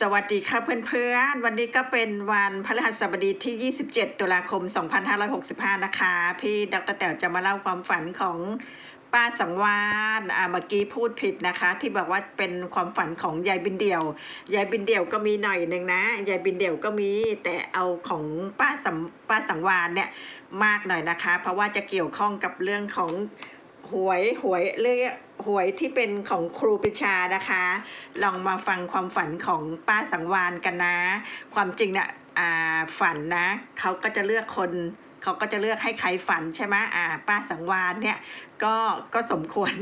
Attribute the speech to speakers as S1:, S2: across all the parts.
S1: สวัสดีค่ะเพื่อนๆ วันนี้ก็เป็นวันพฤหัสบดีที่ 27 ตุลาคม 2565 นะคะ พี่ดรแต๋วจะมาเล่าความฝันของป้าสังวานอ่าเมื่อกี้พูดผิดนะคะ ที่บอกว่าเป็นความฝันของยายบินเดี่ยวยายบินเดี่ยวก็มีหน่อยหนึ่งนะยายบินเดี่ยวก็มีแต่เอาของป้าสัมป้าสังวานเนี่ยมากหน่อยนะคะ เพราะว่าจะเกี่ยวข้องกับเรื่องของ หวยหวยเรียกหวยที่เป็นของครูปรีชานะคะ ลองมาฟังความฝันของป้าสังวานกันนะ ความจริงนะ่ะอ่าฝันนะเขาก็จะเลือกคนเขาก็จะเลือกให้ใครฝันใช่ไหมอ่า ป้าสังวานเนี่ยก็ก็สมควร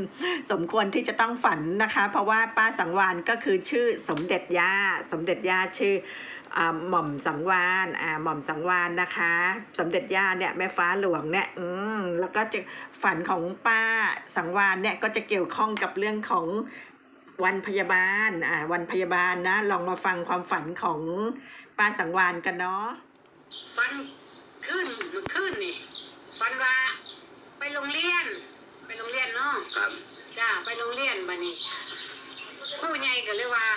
S1: สมควรที่จะต้องฝันนะคะ เพราะว่าป้าสังวานก็คือชื่อสมเด็จย่าสมเด็จย่าชื่อ หม่อมสังวานอ่าหม่อมสังวานนะคะ สมเด็จย่าเนี่ยแม่ฟ้าหลวงเนี่ยอืมแล้วก็จะฝันของป้าสังวานเนี่ยก็จะเกี่ยวข้องกับเรื่องของวันพยาบาลอ่าวันพยาบาลนะ ลองมาฟังความฝันของป้าสังวานกันเนาะ
S2: ฟันขึ้นมันขึ้นนี่ฟันว่าไปโรงเรียน ไปโรงเรียนเนาะ
S3: ครับ
S2: จ้าไปโรงเรียนบัดนี้ครู่ใหญ่ก็เลยว่า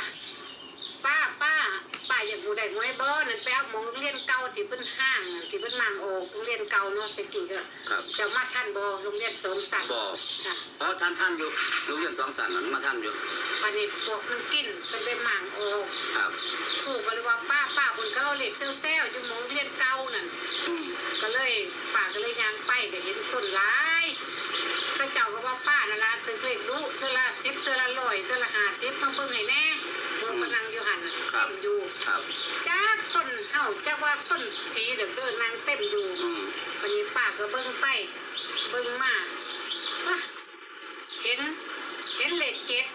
S2: ป้าป้าป้าอยากบูได้หวยเบอร์นั่นแป๊บมองโรงเรียนเก่าที่เป็นห้างนั่นที่เป็นนางโอกโรงเรียนเก่าเนาะเป็นกี่ก็
S3: ครับ
S2: จะมาท่านบอโรงเรียนสมศักดิ์
S3: บอก
S2: ค่ะ
S3: อ๋อท่านท่านอยู่โรงเรียนสองสันนั้นมาท่านอยู่
S2: บัดนี้พวกมันกินเป็นเป็นหมางโอก
S3: ครับ
S2: ครู่ก็เลยว่าป้าป้าคนเขาเหล็กเซลเซลอยู่หมองโรงเรียนเก่านั่น
S3: อืม
S2: ก็เลยป้าก็เลยยางไปก็เห็นคนร้ายก็เจ้าก็ว่าป้านั่นละถึงเลขรู้เธอละสิบเธอละร้อยเธอละห้าสิบมาเบิ่งให้แน่เบิ่งมานั่ง อยู่หันน่ะเต็มอยู่
S3: ครับ
S2: จ้าคนเฮาจ้าว่าคนผีเด้อเด้อนางเต็มอยู่
S3: อืม
S2: วันนี้ป้าก็เบิ่งไปเบิ่งมาว้าเห็นเห็นเลขเจ็ด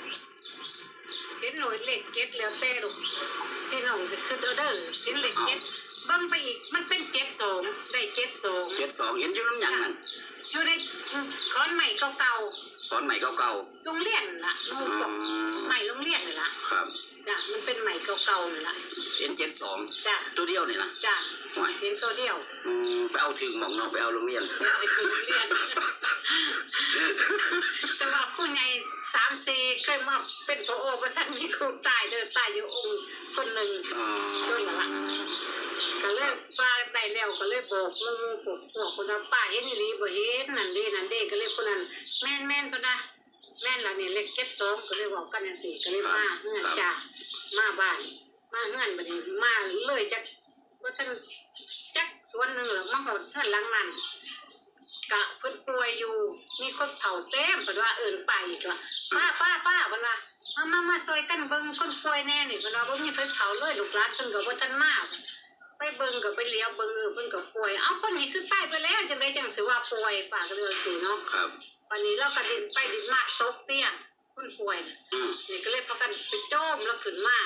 S2: เห็นหน่วยเลขเจ็ดแล้วแต่ลูกพี่น้องจะขึ้นเอาเด้อเห็นเลขเจ็ด เบิ่งไปอีกมันเป็นเจ็ดสองได้เจ็ดสอง
S3: เจ็ดสองเห็นอยู่น้ำหยังนั่น
S2: อยู่ในค้อนใหม่เก่า
S3: สอนใหม่เก่า
S2: ๆโรงเรียนล่ะ
S3: ๆ
S2: ลู
S3: อื
S2: กบอก
S3: ม
S2: ใหม่โรงเรียนเลยล่ะ
S3: ครับ
S2: จ้ะมันเป็นใหม่เก่าๆเลยล่ะ
S3: เห็นเจ็ดสอง
S2: จ้ะ
S3: ตัวเดียวนี่นะ
S2: จ้ะ
S3: ห่วย
S2: เห็นตัวเดียว
S3: อืมไปเอาถึงหมองเนาะไปเอาโรงเรียน
S2: เป็นไปคือโรงเรียนแต่ว่าผู้ใหญ่สามสี่เคยมาเป็นพระโอประท่านมีครูตายเดินตายอยู่องค์คนหนึ่ง
S3: อ๋อ
S2: ด้วยเหรอล่ะก็เลย ป้าได้แล้วก็เลยบอกมึงพวกพวกคนนั้นป้าเห็นอีหลีบ่เห็นนั่นเด้นั่นเด้ก็เลยคนนั้นแม่นแม่นก็นะแม่นละนี่ยเลขเก็บสองก็เลยบอกกันจังซี่ก็เลยมาเฮือนจ้ามาบ้าน มาเฮือนบัดนี้มาเลยจักว่าท่านจักส่วนหนึ่งหรอกมาหอดเฮือนหลังนั้นกะเพิ่นป่วยอยู่มีคนเผาเต็มเพิ่นว่าเอินไปอีกว่าป้าป้าป้าเพิ่นว่ามามามาซอยกันเบิ่งคนป่วยแน่นี่เพิ่นว่าบ่มีเพิ่นเผาเลยลูกหลานเพิ่นก็บ่ทันมาไป เบิ่งกับไปเลี้ยวเบิ่งเออเพิ่นก็ป่วย เอ้าคนนี้คือตายไปแล้วจังไดจังสิว่าป่วยป่าก็เลยสิเนาะ
S3: ครับ
S2: วันนี้เราก็ดินไปดินมาตกเตี้ยคนป่วยน่ะ
S3: อืม
S2: นี่ก็เลยพากันไปโจมแล้วขึ้นมา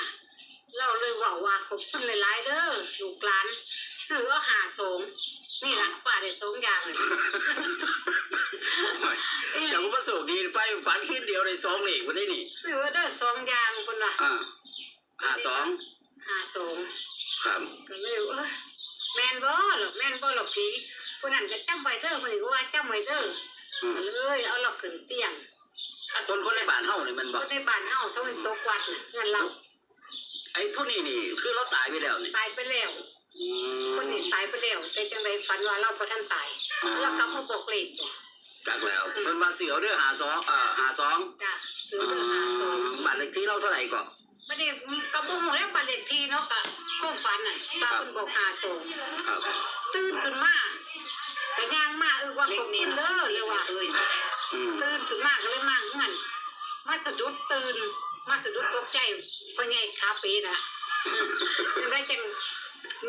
S2: เราเลยว่าว่าขอบคุณหลายๆเด้อลูกหลานซื้อเอาหาสงนี่ล่ะป่าได้สงอย่างเลย
S3: ห่วยเจ้าก็ประสบดีไปฝันขึ้นเดียวในสองเหล็กวันนี้นี่
S2: ซื้อเด้อสองอย่างคนละ
S3: อ่าห้าสอง
S2: หาสง
S3: ครับ
S2: ก็เลยเอ้ยแม่นบ่หรอกแม่นบ่หรอกผีคนนั้นก็จำไว้เด้อคนนี้ก็ว่าจำไว้เด้อ
S3: อืม
S2: เลยเอาเราขึ้นเตียง
S3: คนคนในบ้านเฮานี่มัน
S2: ค
S3: บอก
S2: นในบ้านเฮาต้องเป็นตกวัดน่ะเงินเรา
S3: ไอ้ผู้นี้นี่คือเราตายไปแล้วนี่
S2: ตายไปแล้ว
S3: อื
S2: คน
S3: ม
S2: นี้ตายไปแล้วแต่จังไดฝันว่าเราบ่ทันตาย
S3: อ๋อ
S2: เรากลับมาบอกเลขบ่
S3: จักแล้วเพิ่นว่าเสือเด้อหาสองเอ่อหาสอง
S2: จ้ะซื้อเดือนหาสอง
S3: บัตรเลขที่เราเท่าไหร่ก่อน
S2: บ่ได้ก็บ่ฮู้แล้วบ้านเลขที่เนาะก็ความฝันน่ะป้าเพิ่นบอกหาสอง
S3: ครับ
S2: ตื่นขึ้นมาก็ย่างมาเออว่าขอบคุณเด้อเลยว่า
S3: อืม
S2: ตื่นขึ้นมาก็เลยมาเฮือนมาสะดุดตื่น มาสะดุดตกใจพ่อใหญ่ขาปีน่ะจังได้จัง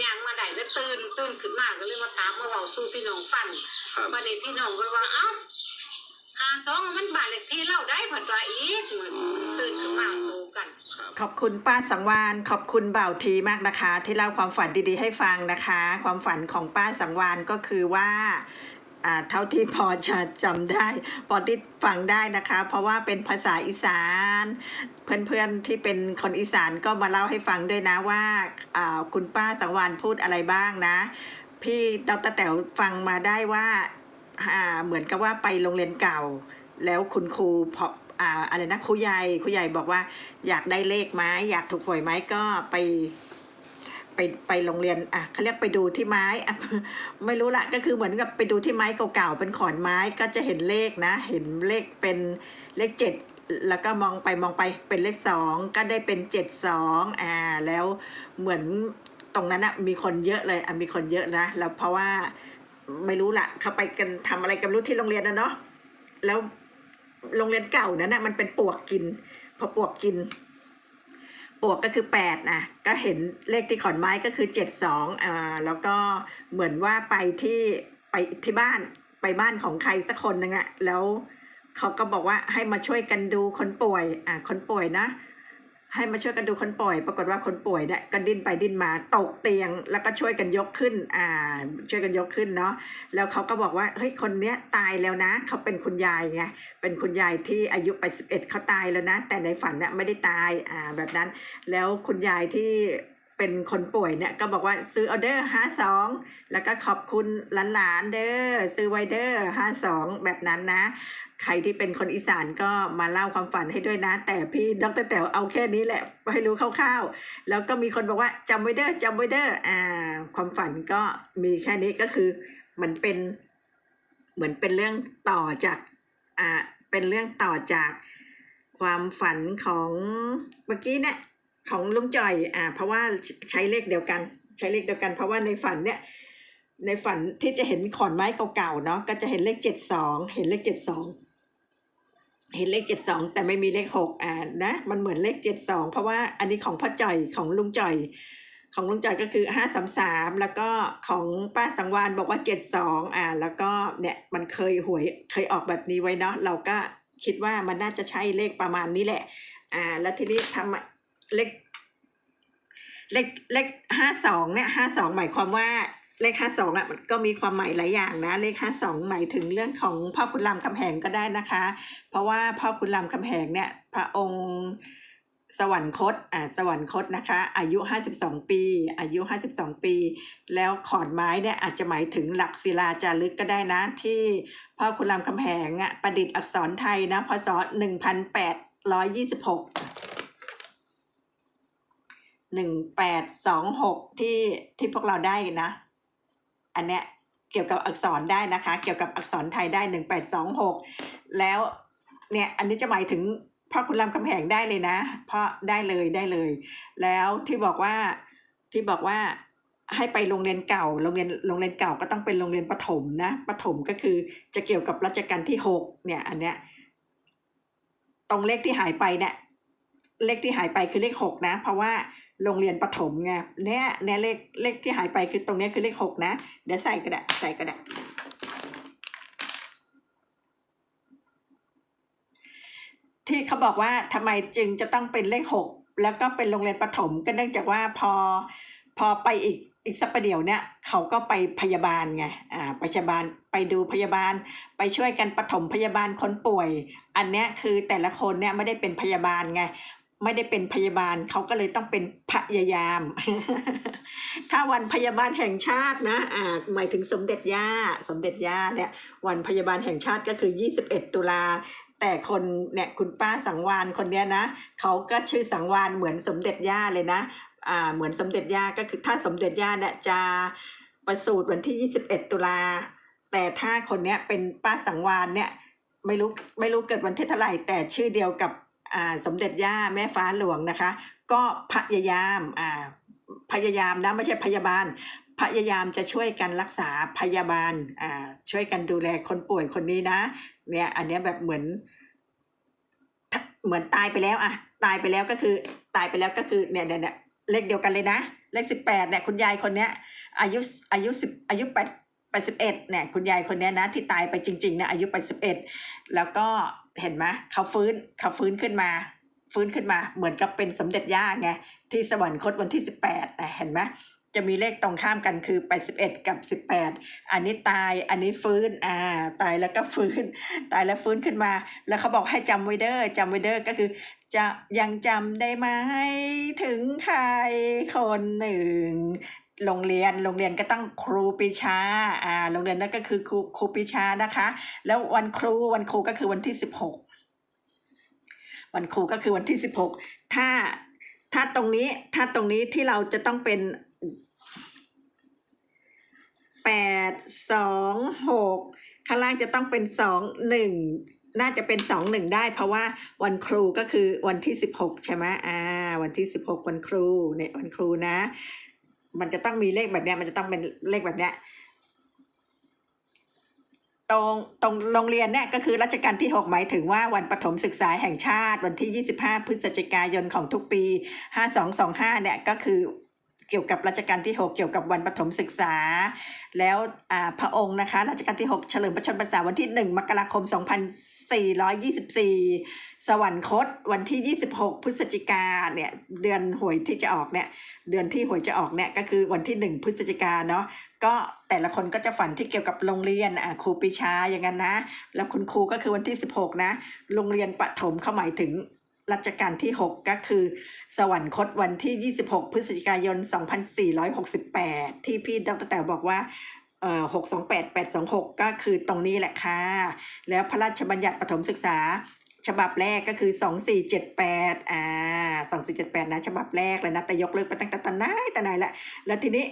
S2: ย่างมาได้แล้วตื่นตื่นขึ้นมาก็เลยมาถามมาเว้าสู่พี่น้องฟัง
S3: ครับ
S2: บัดนี้พี่น้องก็ว่าเอ้าหาสองมันบาดเลขที่เล่าได้ผัดว่าอีกเหมือนตื่นขึ้นมาสู้ กัน
S3: ครับ
S1: ขอบคุณป้าสังวานขอบคุณบ่าวทีมากนะคะ ที่เล่าความฝันดีๆ ให้ฟังนะคะ ความฝันของป้าสังวานก็คือว่าอ่าเท่าที่พอจะจำได้ พอที่ฟังได้นะคะ เพราะว่าเป็นภาษาอีสาน เพื่อนๆที่เป็นคนอีสานก็มาเล่าให้ฟังด้วยนะว่าอ่าคุณป้าสังวานพูดอะไรบ้างนะ พี่ดรแต๋วฟังมาได้ว่าอ่าเหมือนกับว่าไปโรงเรียนเก่า แล้วคุณครูพ อ่าอะไรนะครูใหญ่ครูใหญ่บอกว่า อยากได้เลขไหมอยากถูกหวยไหมก็ไป ไปไปโรงเรียนอะเขาเรียกไปดูที่ไม้อะไม่รู้ละก็คือเหมือนกับไปดูที่ไม้เก่าๆเป็นขอนไม้ก็จะเห็นเลขนะ เห็นเลขเป็นเลขเจ็ดแล้วก็มองไปมองไปเป็นเลขสองก็ได้เป็นเจ็ดสองอ่าแล้วเหมือนตรงนั้นอะมีคนเยอะเลยอะมีคนเยอะนะแล้วเพราะว่าไม่รู้ละเขาไปกันทำอะไรกันรู้ที่โรงเรียนนะเนาะแล้ว โรงเรียนเก่านั้นนะมันเป็นปวกกิน พอปวกกิน ปวกก็คือแปดนะก็เห็นเลขที่ขอนไม้ก็คือเจ็ดสองอ่าแล้วก็เหมือนว่าไปที่ไปที่บ้านไปบ้านของใครสักคนนึ่งอะแล้วเขาก็บอกว่าให้มาช่วยกันดูคนป่วยอ่าคนป่วยนะ ให้มาช่วยกันดูคนป่วย ปรากฏว่าคนป่วยเนี่ยก็ดิ้นไปดิ้นมาตกเตียง แล้วก็ช่วยกันยกขึ้น อ่า ช่วยกันยกขึ้นเนาะ แล้วเขาก็บอกว่า เฮ้ย คนเนี้ยตายแล้วนะ เขาเป็นคุณยายไง เป็นคุณยายที่อายุ81เขาตายแล้วนะ แต่ในฝันน่ะไม่ได้ตาย อ่า แบบนั้น แล้วคุณยายที่ เป็นคนป่วยเนี่ยก็บอกว่าซื้อออเดอร์ห้าสองแล้วก็ขอบคุณหลานๆเด้อซื้อไวเดอร์ห้าสองแบบนั้นนะ ใครที่เป็นคนอีสานก็มาเล่าความฝันให้ด้วยนะ แต่พี่ดรแต๋วเอาแค่นี้แหละให้รู้คร่าวๆ แล้วก็มีคนบอกว่าจำไว้เด้อจำไว้เด้ออ่าความฝันก็มีแค่นี้ก็คือเหมือนเป็นเหมือนเป็นเรื่องต่อจากอ่าเป็นเรื่องต่อจากความฝันของเมื่อกี้เนี่ย ของลุงจ่อยอ่าเพราะว่าใช้เลขเดียวกัน ใช้เลขเดียวกัน เพราะว่าในฝันเนี่ยในฝันที่จะเห็นขอนไม้เก่าๆเนาะก็จะเห็นเลขเจ็ดสองเห็นเลขเจ็ดสองเห็นเลขเจ็ดสองแต่ไม่มีเลขหกอ่านะมันเหมือนเลขเจ็ดสองเพราะว่าอันนี้ของพ่อจ่อยของลุงจ่อย ของลุงจ่อยก็คือห้าสามสามแล้วก็ของป้าสังวานบอกว่าเจ็ดสองอ่า แล้วก็เนี่ยมันเคยหวยเคยออกแบบนี้ไว้เนาะเราก็คิดว่ามันน่าจะใช่เลขประมาณนี้แหละ อ่า แล้วทีนี้ทำ เลขเลขเลขห้าสองเนี่ยห้าสองหมายความว่าเลขห้าสองอะมันก็มีความหมายหลายอย่างนะ เลขห้าสองหมายถึงเรื่องของพ่อคุณรามคำแหงก็ได้นะคะ เพราะว่าพ่อคุณรามคำแหงเนี่ย พระองค์สวรรคตอ่าสวรรคตนะคะ อายุ 52 ปี อายุ 52 ปี แล้วขอนไม้เนี่ยอาจจะหมายถึงหลักศิลาจารึกก็ได้นะ ที่พ่อคุณรามคำแหงอะประดิษฐ์อักษรไทยนะพศ1826 หนึ่งแปดสองหกที่ที่พวกเราได้นะ อันเนี้ยเกี่ยวกับอักษรได้นะคะ เกี่ยวกับอักษรไทยได้หนึ่งแปดสองหกแล้วเนี่ยอันนี้จะหมายถึงพ่อคุณรามคำแหงได้เลยนะ เพราะได้เลยได้เลย แล้วที่บอกว่าที่บอกว่าให้ไปโรงเรียนเก่า โรงเรียนโรงเรียนเก่าก็ต้องเป็นโรงเรียนประถมนะประถมก็คือจะเกี่ยวกับรัชกาลที่หกเนี่ยอันเนี้ยตรงเลขที่หายไปเนี่ยเลขที่หายไปคือเลขหกนะ เพราะว่า โรงเรียนประถมไงเนี่ยเนี่ยเลขเลขที่หายไปคือตรงนี้คือเลขหกนะ เดี๋ยวใส่ก็ได้ใส่ก็ได้ที่เขาบอกว่าทำไมจึงจะต้องเป็นเลขหกแล้วก็เป็นโรงเรียนประถมก็เนื่องจากว่าพอพอไปอีกอีกสักประเดี๋ยวเนี่ยเขาก็ไปพยาบาลไงอ่าพยาบาลไปดูพยาบาล ไปช่วยกันปฐมพยาบาลคนป่วย อันเนี้ยคือแต่ละคนเนี่ยไม่ได้เป็นพยาบาลไง ไม่ได้เป็นพยาบาลเขาก็เลยต้องเป็นพยายาม ถ้าวันพยาบาลแห่งชาตินะอ่าหมายถึงสมเด็จย่าสมเด็จย่าเนี่ยวันพยาบาลแห่งชาติก็คือ 21 ตุลาแต่คนเนี่ยคุณป้าสังวานคนเนี้ยนะเขาก็ชื่อสังวานเหมือนสมเด็จย่าเลยนะอ่าเหมือนสมเด็จย่าก็คือถ้าสมเด็จย่าเนี่ยจะประสูติวันที่ 21 ตุลาแต่ถ้าคนเนี้ยเป็นป้าสังวานเนี่ยไม่รู้ไม่รู้เกิดวันที่เท่าไหร่แต่ชื่อเดียวกับ สมเด็จย่าแม่ฟ้าหลวงนะคะ ก็พยายามอ่าพยายามนะไม่ใช่พยาบาล พยายามจะช่วยกันรักษาพยาบาลอ่าช่วยกันดูแลคนป่วยคนนี้นะเนี่ยอันนี้แบบเหมือน เหมือนตายไปแล้วอะตายไปแล้วก็คือตายไปแล้วก็คือเนี่ยเนี่ยเนี่ยเลขเดียวกันเลยนะ เลขสิบแปดเนี่ยคุณยายคนเนี้ยอายุอายุสิบอายุแปดแปดสิบเอ็ดเนี่ยคุณยายคนเนี้ยนะที่ตายไปจริงๆเนี่ยอายุแปดสิบเอ็ดแล้วก็ เห็นไหมเขาฟื้นเขาฟื้นขึ้นมา ฟื้นขึ้นมา เหมือนกับเป็นสมเด็จย่าไงที่สวรรคตวันที่สิบแปดเห็นไหมจะมีเลขตรงข้ามกันคือแปดสิบเอ็ดกับสิบแปดอันนี้ตายอันนี้ฟื้นอ่าตายแล้วก็ฟื้น ตายแล้วฟื้นขึ้นมา แล้วเขาบอกให้จำไว้เด้อจำไว้เด้อก็คือจะยังจำได้ไหมถึงใครคนหนึ่ง โรงเรียนโรงเรียนก็ต้องครูปีชาอ่าโรงเรียนนั่นก็คือครูครูปีชานะคะ แล้ววันครูวันครูก็คือวันที่สิบหกวันครูก็คือวันที่สิบหกถ้าถ้าตรงนี้ถ้าตรงนี้ที่เราจะต้องเป็นแปดสองหกข้างล่างจะต้องเป็นสองหนึ่งน่าจะเป็นสองหนึ่งได้ เพราะว่าวันครูก็คือวันที่สิบหกใช่ไหมอ่า วันที่สิบหกวันครูเนี่ยวันครูนะ มันจะต้องมีเลขแบบเนี้ยมันจะต้องเป็นเลขแบบเนี้ยตรงตรงโรงเรียนเนี่ยก็คือรัชกาลที่ 6 หมายถึงว่าวันปฐมศึกษาแห่งชาติ วันที่ 25 พฤศจิกายนของทุกปี 5225 เนี่ยก็คือ เกี่ยวกับรัชกาลที่ 6 เกี่ยวกับวันประถมศึกษา แล้วอ่าพระองค์นะคะรัชกาลที่ 6 เฉลิมพระชนมพรรษาวันที่ 1 มกราคม 2424 สวรรคตวันที่ 26 พฤศจิกาเนี่ยเดือนหวยที่จะออกเนี่ยเดือนที่หวยจะออกเนี่ยก็คือวันที่ 1 พฤศจิกาเนาะก็แต่ละคนก็จะฝันที่เกี่ยวกับโรงเรียนอะครูปรีชาอย่างนั้นนะ แล้วคุณครูก็คือวันที่ 16 นะ โรงเรียนประถมเขาหมายถึง รัชกาลที่ 6 ก็คือ สวรรคตวันที่ 26 พฤศจิกายน 2468 ที่พี่ดรแต่บอกว่าเอ่อ628 826ก็คือตรงนี้แหละค่ะ แล้วพระราชบัญญัติประถมศึกษา ฉบับแรกก็คือ2478อ่า2478นะฉบับแรกเลยนะแต่ยกเลิกไปตั้งแต่ตอนไหนแต่ไหนละแล้วทีนี้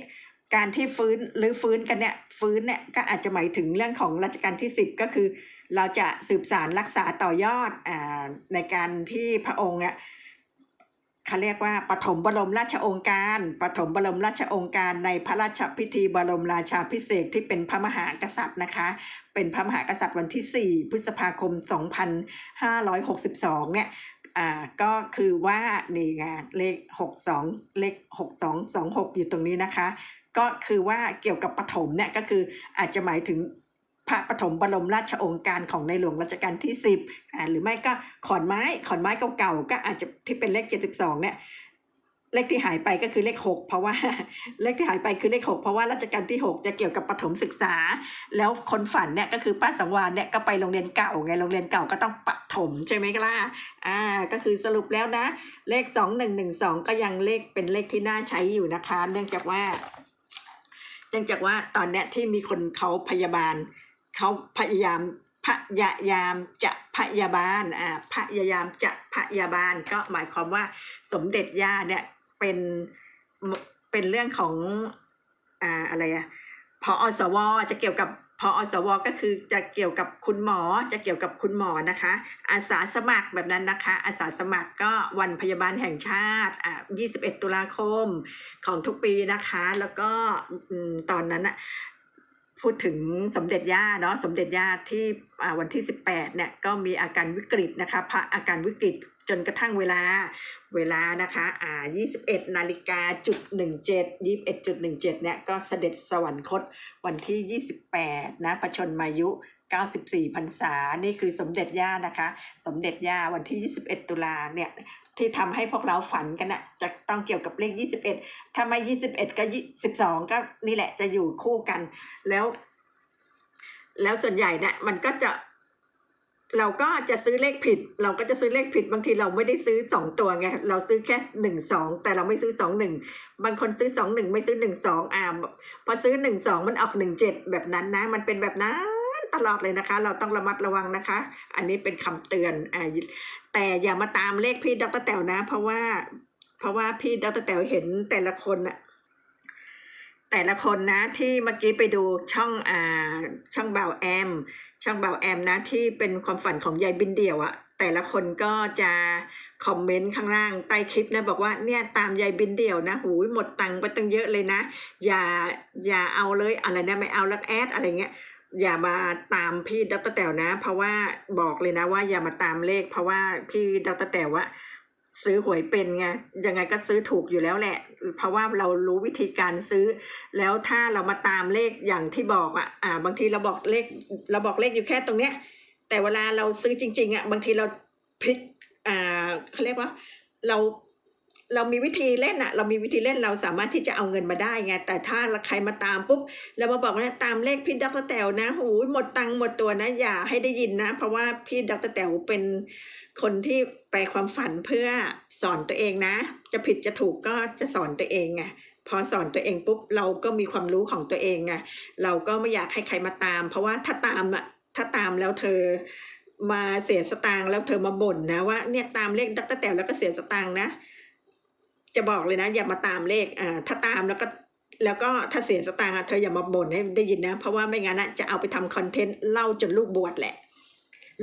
S1: การที่ฟื้นหรือฟื้นกันเนี่ยฟื้นเนี่ยก็อาจจะหมายถึงเรื่องของรัชกาลที่10ก็คือ เราจะสืบสารรักษาต่อยอดอ่าในการที่พระองค์เนี่ยเขาเรียกว่าปฐมบรมราชองค์การปฐมบรมราชองค์การในพระราชพิธีบรมราชาพิเศษที่เป็นพระมหากษัตริย์นะคะ เป็นพระมหากษัตริย์วันที่ 4 พฤษภาคม 2562 เนี่ยอ่าก็คือว่านี่ไงเลข 62 เลข 6226 อยู่ตรงนี้นะคะ ก็คือว่าเกี่ยวกับปฐมเนี่ยก็คืออาจจะหมายถึง พระปฐมบรมราชโองการของในหลวงรัชกาลที่ 10อ่าหรือไม่ก็ขอนไม้ขอนไม้เก่าๆก็อาจจะที่เป็นเลข 72 เนี่ยเลขที่หายไปก็คือเลข 6 เพราะว่าเลขที่หายไปคือเลข 6 เพราะว่ารัชกาลที่ 6 จะเกี่ยวกับปฐมศึกษา แล้วคนฝันเนี่ยก็คือป้าสังวานเนี่ยก็ไปโรงเรียนเก่าไงโรงเรียนเก่าก็ต้องปฐมใช่ไหมล่ะอ่าก็คือสรุปแล้วนะ เลข 2112 ก็ยังเลขเป็นเลขที่น่าใช้อยู่นะคะ เนื่องจากว่า เนื่องจากว่าตอนเนี้ยที่มีคนเขาพยาบาล เขาพยายามพยายามจะพยาบาลอ่าพยายามจะพยาบาล ก็หมายความว่าสมเด็จย่าเนี่ยเป็นเป็นเรื่องของอ่าอะไรอะพออสวจะเกี่ยวกับพออสวก็คือจะเกี่ยวกับคุณหมอจะเกี่ยวกับคุณหมอนะคะ อาสาสมัครแบบนั้นนะคะ อาสาสมัครก็วันพยาบาลแห่งชาติอ่า21 ตุลาคมของทุกปีนะคะ แล้วก็ตอนนั้นอะ พูดถึงสมเด็จย่าเนาะสมเด็จย่าที่วันที่ 18เนี่ยก็มีอาการวิกฤตนะคะพระอาการวิกฤตจนกระทั่งเวลาเวลานะคะอ่า21 นาฬิกาจุด17 21จุด17เนี่ยก็เสด็จสวรรคตวันที่ 28นะประชนมายุ 94พรรษา นี่คือสมเด็จย่านะคะ สมเด็จย่าวันที่ 21 ตุลาเนี่ย ที่ทำให้พวกเราฝันกันนะจะต้องเกี่ยวกับเลข 21 ถ้าไม่ 21 ก็ 12 ก็นี่แหละจะอยู่คู่กัน แล้ว แล้วส่วนใหญ่เนี่ยมันก็จะเราก็จะซื้อเลขผิด เราก็จะซื้อเลขผิดบางทีเราไม่ได้ซื้อสองตัวไงเราซื้อแค่หนึ่งสองแต่เราไม่ซื้อสองหนึ่งบางคนซื้อสองหนึ่งไม่ซื้อหนึ่งสองอ่าพอซื้อหนึ่งสองมันออกหนึ่งเจ็ดแบบนั้นนะ มันเป็นแบบนั้น ตลอดเลยนะคะ เราต้องระมัดระวังนะคะ อันนี้เป็นคำเตือนอ่าแต่อย่ามาตามเลขพี่ดรแต๋วนะ เพราะว่า เพราะว่าพี่ดรแต๋วเห็นแต่ละคนอะแต่ละคนนะที่เมื่อกี้ไปดูช่องอ่าช่องเบาแอม ช่องเบาแอมนะที่เป็นความฝันของยายบินเดี่ยวอะแต่ละคนก็จะคอมเมนต์ข้างล่างใต้คลิปนะบอกว่าเนี่ยตามยายบินเดี่ยวนะหูหมดตังค์ไปตั้งเยอะเลยนะ อย่าอย่าเอาเลยอะไรนะไม่เอาล้วแอดอะไรเงี้ย อย่ามาตามพี่ดรแต๋วนะ เพราะว่าบอกเลยนะว่าอย่ามาตามเลข เพราะว่าพี่ดรแต๋วว่าซื้อหวยเป็นไงยังไงก็ซื้อถูกอยู่แล้วแหละ เพราะว่าเรารู้วิธีการซื้อ แล้วถ้าเรามาตามเลขอย่างที่บอกอะอ่า บางทีเราบอกเลขเราบอกเลขอยู่แค่ตรงเนี้ย แต่เวลาเราซื้อจริง ๆอะบางทีเราพลิกอ่าเขาเรียกว่าเรา เรามีวิธีเล่นอะเรามีวิธีเล่นเราสามารถที่จะเอาเงินมาได้ไง แต่ถ้าใครมาตามปุ๊บแล้วมาบอกว่าตามเลขพี่ดรแตวนะหูยหมดตังค์หมดตัวนะ อย่าให้ได้ยินนะ เพราะว่าพี่ดรแตวเป็นคนที่แปลความฝันเพื่อสอนตัวเองนะ จะผิดจะถูกก็จะสอนตัวเองไงพอสอนตัวเองปุ๊บเราก็มีความรู้ของตัวเองไงเราก็ไม่อยากให้ใครมาตาม เพราะว่าถ้าตามอะถ้าตามแล้วเธอมาเสียสตางค์แล้วเธอมาบ่นนะว่าเนี่ยตามเลขดรแตวแล้วก็เสียสตางค์นะ จะบอกเลยนะ อย่ามาตามเลขอ่าถ้าตามแล้วก็แล้วก็ถ้าเสียสตางค์เธออย่ามาบ่นให้ได้ยินนะ เพราะว่าไม่งั้นอะจะเอาไปทำคอนเทนต์เล่าจนลูกบวชแหละ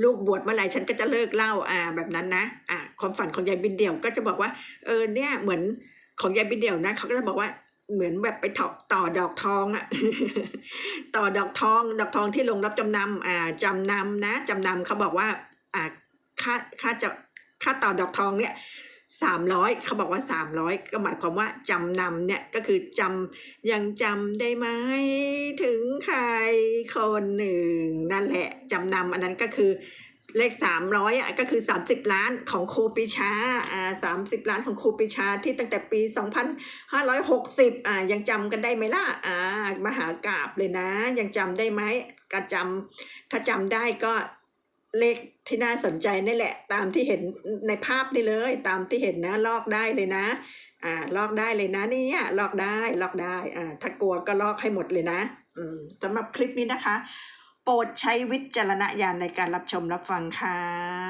S1: ลูกบวชเมื่อไหร่ฉันก็จะเลิกเล่าอ่าแบบนั้นนะอ่าความฝันของยายบินเดี่ยวก็จะบอกว่าเออเนี่ยเหมือนของยายบินเดี่ยวนะเขาก็จะบอกว่าเหมือนแบบไปต่อต่อดอกทองอะต่อดอกทอง ดอกทองที่ลงรับจำนำอ่าจำนำนะจำนำเขาบอกว่าอ่าค่าค่าจะค่าต่อดอกทองเนี่ย สามร้อยเขาบอกว่าสามร้อยก็หมายความว่าจำนำเนี่ยก็คือจำยังจำได้ไหมถึงใครคนหนึ่ง นั่นแหละจำนำอันนั้นก็คือเลขสามร้อยอะก็คือสามสิบล้านของครูปรีชาอ่าสามสิบล้านของครูปรีชาที่ตั้งแต่ปีสองพันห้าร้อยหกสิบอ่ายังจำกันได้ไหมล่ะอ่ามหากราบเลยนะ ยังจำได้ไหมก็จำถ้าจำได้ก็ เลขที่น่าสนใจนี่แหละ ตามที่เห็นในภาพนี่เลย ตามที่เห็นนะลอกได้เลยนะ อ่า ลอกได้เลยนะนี่ลอกได้ลอกได้อ่าถ้ากลัวก็ลอกให้หมดเลยนะ อืมสำหรับคลิปนี้นะคะ โปรดใช้วิจารณญาณในการรับชมรับฟังค่ะ